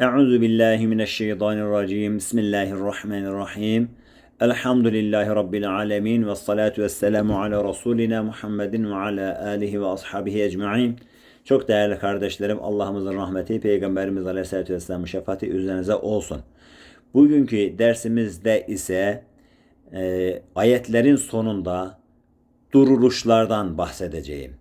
Euzu billahi mineşşeytanirracim. Bismillahirrahmanirrahim. Elhamdülillahi rabbil alamin ve salatu vesselamu ala rasulina Muhammedin ve ala alihi ve ashabihi ecmaîn. Çok değerli kardeşlerim, Allah'ımızın rahmeti, Peygamberimiz Aleyhisselatü Vesselam'ın şefaati üzerinize olsun. Bugünkü dersimizde ise e, ayetlerin sonunda duruluşlardan bahsedeceğim.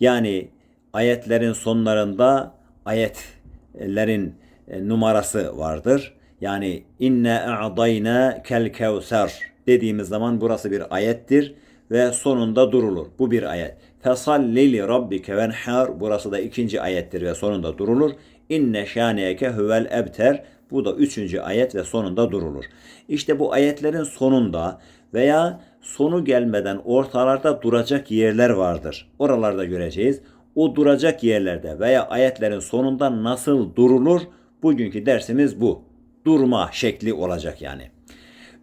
Yani ayetlerin sonlarında ayetlerin e, numarası vardır. Yani inne a'dayna kel kevser dediğimiz zaman burası bir ayettir ve sonunda durulur. Bu bir ayet. Fesalli li rabbike venhar burası da ikinci ayettir ve sonunda durulur. İnne şaniyeke huvel ebter bu da üçüncü ayet ve sonunda durulur. İşte bu ayetlerin sonunda veya sonu gelmeden ortalarda duracak yerler vardır. Oralarda göreceğiz. O duracak yerlerde veya ayetlerin sonunda nasıl durulur? Bugünkü dersimiz bu. Durma şekli olacak yani.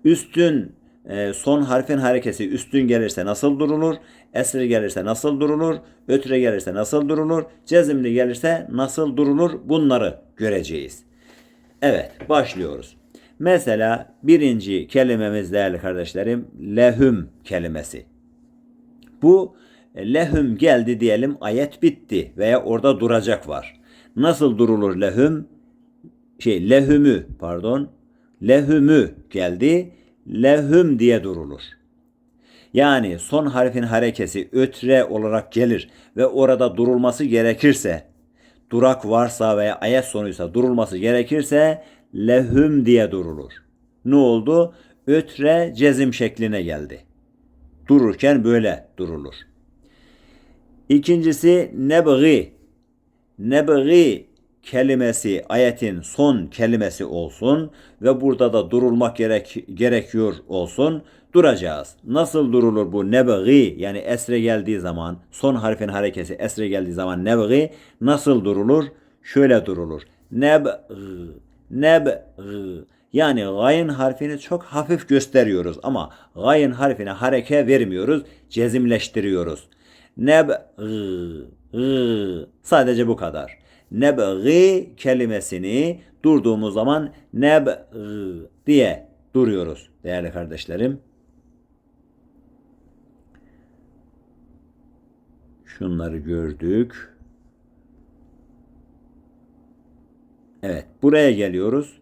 Üstün e, son harfin harekesi üstün gelirse nasıl durulur? Esri gelirse nasıl durulur? Ötre gelirse nasıl durulur? Cezimli gelirse nasıl durulur? Bunları göreceğiz. Evet başlıyoruz. Mesela birinci kelimemiz değerli kardeşlerim lehüm kelimesi. Bu e, lehüm geldi diyelim ayet bitti veya orada duracak var. Nasıl durulur lehüm? Şey lehümü pardon lehümü geldi lehüm diye durulur. Yani son harfin harekesi ötre olarak gelir ve orada durulması gerekirse durak varsa veya ayet sonuysa durulması gerekirse lehüm diye durulur. Ne oldu? Ötre cezim şekline geldi. Dururken böyle durulur. İkincisi nebgi. Nebgi kelimesi ayetin son kelimesi olsun ve burada da durulmak gerek, gerekiyor olsun. Duracağız. Nasıl durulur bu nebgi yani esre geldiği zaman son harfin harekesi esre geldiği zaman nebgi nasıl durulur? Şöyle durulur. Nebgi nebgi yani gayn harfini çok hafif gösteriyoruz ama gayn harfine hareke vermiyoruz, cezimleştiriyoruz. Nebgi sadece bu kadar. Nebgi kelimesini durduğumuz zaman nebgi diye duruyoruz değerli kardeşlerim. Şunları gördük. Evet, buraya geliyoruz.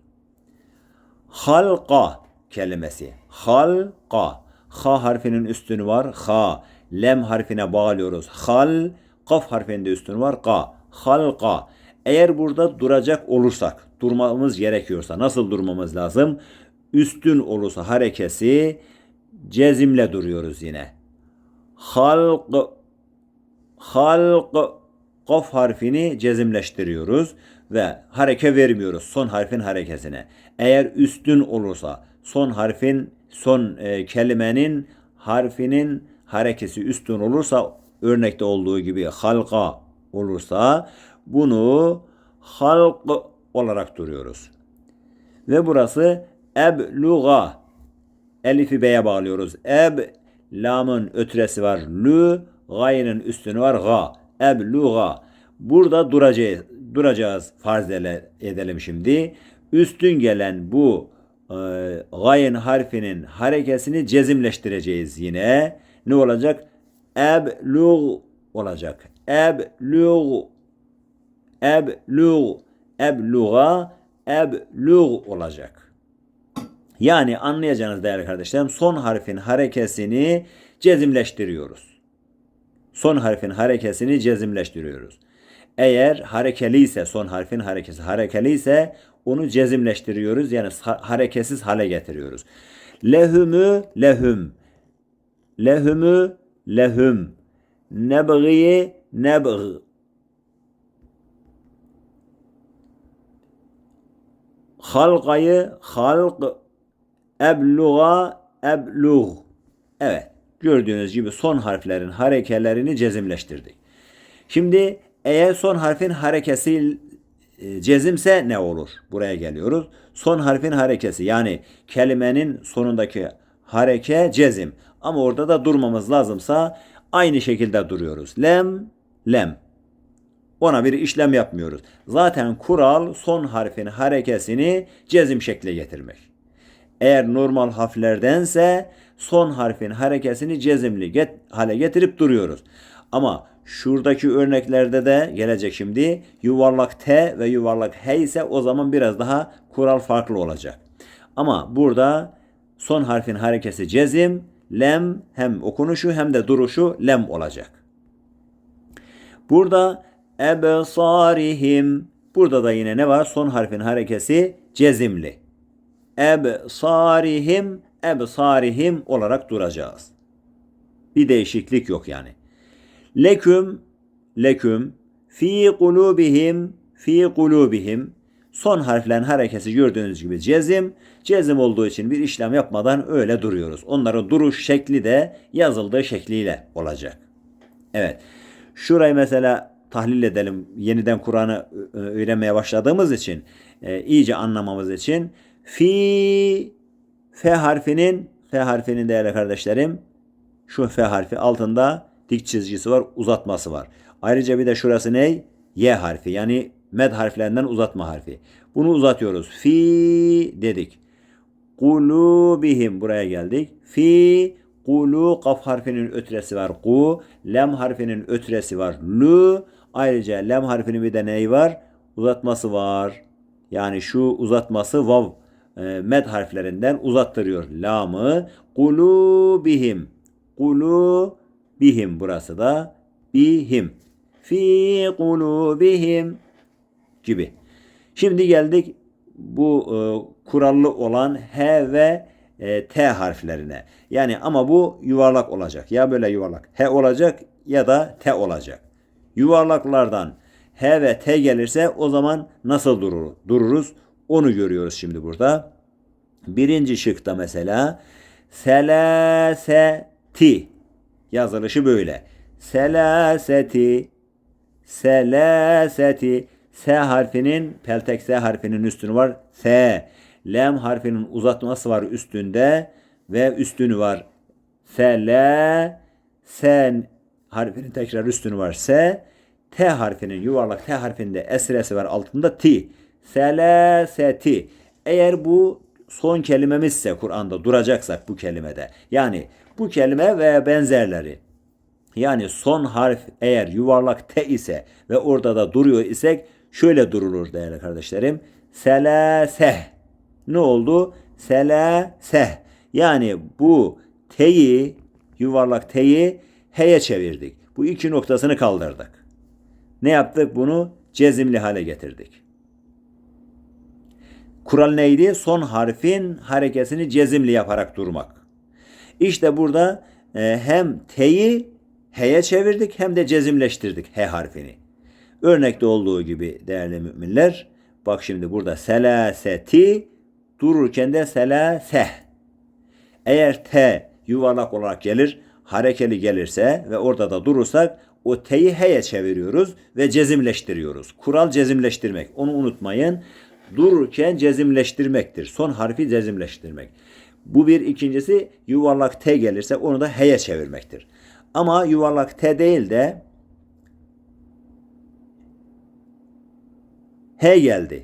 Halqa kelimesi. Halqa. Ha harfinin üstünü var. Ha. Lem harfine bağlıyoruz. Hal. Kaf harfinde üstünü var. Ka. Halqa. Eğer burada duracak olursak, durmamız gerekiyorsa nasıl durmamız lazım? Üstün olursa harekesi cezimle duruyoruz yine. Halq halq kaf harfini cezimleştiriyoruz ve hareke vermiyoruz son harfin harekesine. Eğer üstün olursa son harfin son e, kelimenin harfinin harekesi üstün olursa örnekte olduğu gibi halka olursa bunu halk olarak duruyoruz. Ve burası ebluga elifi b'ye bağlıyoruz. Eb lamın ötresi var. Lü gayrın üstünü var. Ga. Ebluga. Burada duracağız. Duracağız farz edelim şimdi. Üstün gelen bu e, gayn harfinin harekesini cezimleştireceğiz yine. Ne olacak? Eblug olacak. Eblug eblug ebluga eblug olacak. Yani anlayacağınız değerli kardeşlerim son harfin harekesini cezimleştiriyoruz. Son harfin harekesini cezimleştiriyoruz. Eğer harekeli ise son harfin harekesi harekeli ise onu cezimleştiriyoruz. Yani hareketsiz hale getiriyoruz. Lehümü lehüm. Lehümü lehüm. Nebgiyi nebg. Halkayı halk. Ebluğa eblug. Evet. Gördüğünüz gibi son harflerin harekelerini cezimleştirdik. Şimdi eğer son harfin harekesi e, cezimse ne olur? Buraya geliyoruz. Son harfin harekesi yani kelimenin sonundaki hareke cezim. Ama orada da durmamız lazımsa aynı şekilde duruyoruz. Lem, lem. Ona bir işlem yapmıyoruz. Zaten kural son harfin harekesini cezim şekle getirmek. Eğer normal harflerdense son harfin harekesini cezimli get hale getirip duruyoruz. Ama şuradaki örneklerde de gelecek şimdi yuvarlak T ve yuvarlak H ise o zaman biraz daha kural farklı olacak. Ama burada son harfin harekesi cezim, lem hem okunuşu hem de duruşu lem olacak. Burada ebsarihim burada da yine ne var? Son harfin harekesi cezimli. Ebsarihim ebsarihim olarak duracağız. Bir değişiklik yok yani. Leküm leküm fi kulubihim fi kulubihim son harflerin harekesi gördüğünüz gibi cezim. Cezim olduğu için bir işlem yapmadan öyle duruyoruz. Onların duruş şekli de yazıldığı şekliyle olacak. Evet. Şurayı mesela tahlil edelim. Yeniden Kur'an'ı öğrenmeye başladığımız için, e, iyice anlamamız için fi F harfinin F harfinin değerli kardeşlerim şu F harfi altında dik çizgisi var, uzatması var. Ayrıca bir de şurası ne? Y harfi yani med harflerinden uzatma harfi. Bunu uzatıyoruz. Fi dedik. Kulubihim buraya geldik. Fi kulu kaf harfinin ötresi var. Ku lem harfinin ötresi var. Lu ayrıca lem harfinin bir de neyi var? Uzatması var. Yani şu uzatması vav e, med harflerinden uzattırıyor. Lamı kulubihim. Kulu bihim burası da bihim. Fi kulubihim gibi. Şimdi geldik bu e, kurallı olan H ve e, T harflerine. Yani ama bu yuvarlak olacak. Ya böyle yuvarlak H olacak ya da T olacak. Yuvarlaklardan H ve T gelirse o zaman nasıl durur, dururuz? Onu görüyoruz şimdi burada. Birinci şıkta mesela selaseti yazılışı böyle. Selaseti selaseti S harfinin peltek S harfinin üstünü var. S. Lem harfinin uzatması var üstünde ve üstünü var. S, L, S harfinin tekrar üstünü var. S. T harfinin yuvarlak T harfinde esresi var altında T. Selaseti. Eğer bu son kelimemizse Kur'an'da duracaksak bu kelimede. Yani bu kelime ve benzerleri. Yani son harf eğer yuvarlak T ise ve orada da duruyor isek şöyle durulur değerli kardeşlerim. Selaseh. Ne oldu? Selaseh. Yani bu T'yi yuvarlak T'yi H'ye çevirdik. Bu iki noktasını kaldırdık. Ne yaptık? Bunu cezimli hale getirdik. Kural neydi? Son harfin harekesini cezimli yaparak durmak. İşte burada e, hem T'yi H'ye çevirdik hem de cezimleştirdik H harfini. Örnekte olduğu gibi değerli müminler bak şimdi burada selaseti dururken de selaseh. Eğer T yuvarlak olarak gelir, harekeli gelirse ve orada da durursak o T'yi H'ye çeviriyoruz ve cezimleştiriyoruz. Kural cezimleştirmek. Onu unutmayın. Dururken cezimleştirmektir. Son harfi cezimleştirmek. Bu bir. ikincisi yuvarlak T gelirse onu da H'ye çevirmektir. Ama yuvarlak T değil de H geldi.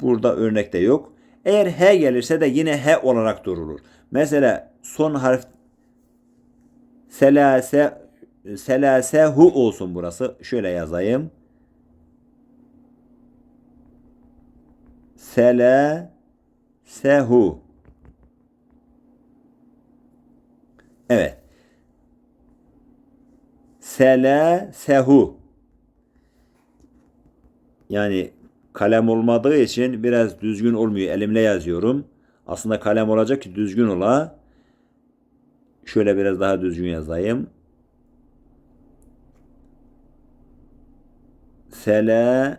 Burada örnekte yok. Eğer H gelirse de yine H olarak durulur. Mesela son harf selase selase hu olsun burası. Şöyle yazayım. Selasehu. Evet. Selasehu. Yani kalem olmadığı için biraz düzgün olmuyor. Elimle yazıyorum. Aslında kalem olacak ki düzgün ola. Şöyle biraz daha düzgün yazayım. Sele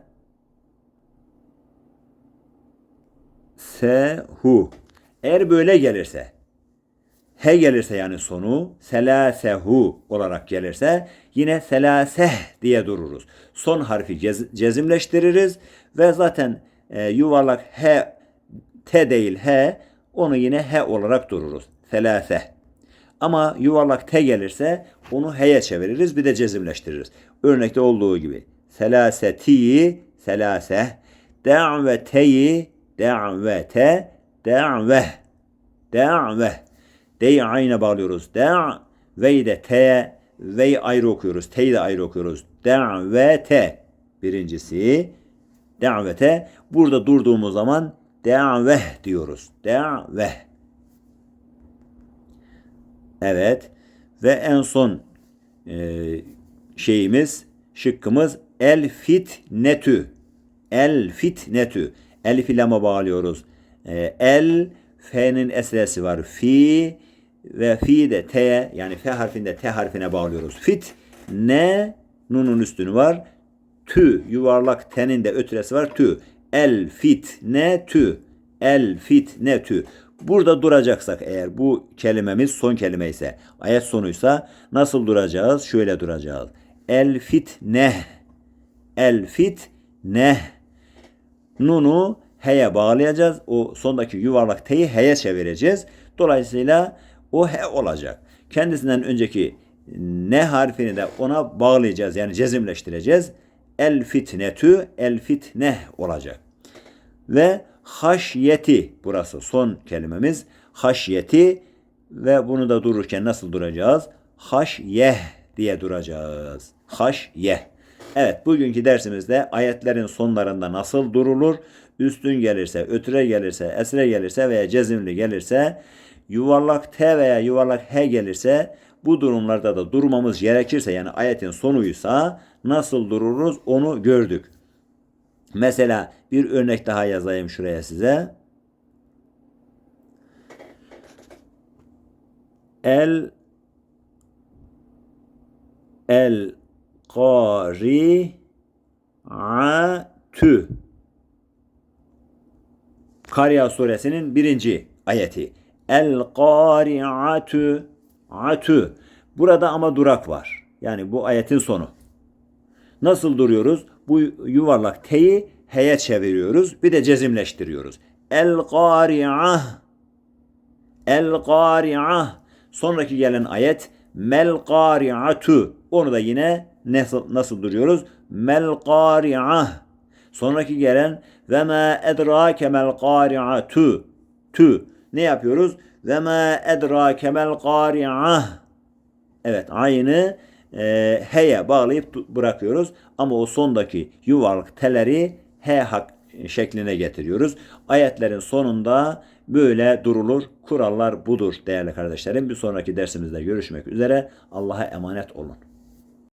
sehu. Eğer böyle gelirse he gelirse yani sonu selasehu olarak gelirse yine selaseh diye dururuz. Son harfi cez, cezimleştiririz ve zaten e, yuvarlak he t değil he onu yine he olarak dururuz. Selaseh. Ama yuvarlak te gelirse onu heye çeviririz bir de cezimleştiririz. Örnekte olduğu gibi. Selaseti, selase, da'veteyi, da'vete, da've, da've. D'yi aynı bağlıyoruz. Da, ve'yi de te, ve'yi ayrı okuyoruz. T'yi de ayrı okuyoruz. Da'vete. Birincisi, da'vete. Burada durduğumuz zaman da'veh diyoruz. Da'veh. Evet. Ve en son e, şeyimiz, şıkkımız el fitnetü. El fitnetü. Elif ilama bağlıyoruz. E, el F'nin esresi var. Fi ve fi de T yani F harfinde T harfine bağlıyoruz. Fit ne nunun üstünü var. Tü yuvarlak tenin de ötüresi var. Tü. El fit ne tü. El fit ne tü. Burada duracaksak eğer bu kelimemiz son kelime ise, ayet sonuysa nasıl duracağız? Şöyle duracağız. El fit ne. El fit ne. Nunu heye bağlayacağız. O sondaki yuvarlak t'yi heye çevireceğiz. Dolayısıyla o he olacak. Kendisinden önceki ne harfini de ona bağlayacağız. Yani cezimleştireceğiz. El fitnetü el fitne olacak. Ve haşyeti burası son kelimemiz. Haşyeti ve bunu da dururken nasıl duracağız? Haşyeh diye duracağız. Haşyeh. Evet bugünkü dersimizde ayetlerin sonlarında nasıl durulur? Üstün gelirse, ötüre gelirse, esre gelirse veya cezimli gelirse, yuvarlak T veya yuvarlak H gelirse bu durumlarda da durmamız gerekirse yani ayetin sonuysa nasıl dururuz onu gördük. Mesela bir örnek daha yazayım şuraya size. El el qari tü Kariya suresinin birinci ayeti. El qari'atu atu. Burada ama durak var. Yani bu ayetin sonu. Nasıl duruyoruz? Bu yuvarlak T'yi H'ye çeviriyoruz. Bir de cezimleştiriyoruz. El qari'ah. El qari'ah. Sonraki gelen ayet mel qari'atu. Onu da yine nasıl, nasıl duruyoruz? Mel qari'ah. Sonraki gelen ve ma edrake mel qari'atu. Tu. Ne yapıyoruz? Ve ma edrake mel qari'ah. Evet aynı e, h'ye bağlayıp bırakıyoruz. Ama o sondaki yuvarlak teleri h hak şekline getiriyoruz. Ayetlerin sonunda böyle durulur. Kurallar budur değerli kardeşlerim. Bir sonraki dersimizde görüşmek üzere. Allah'a emanet olun.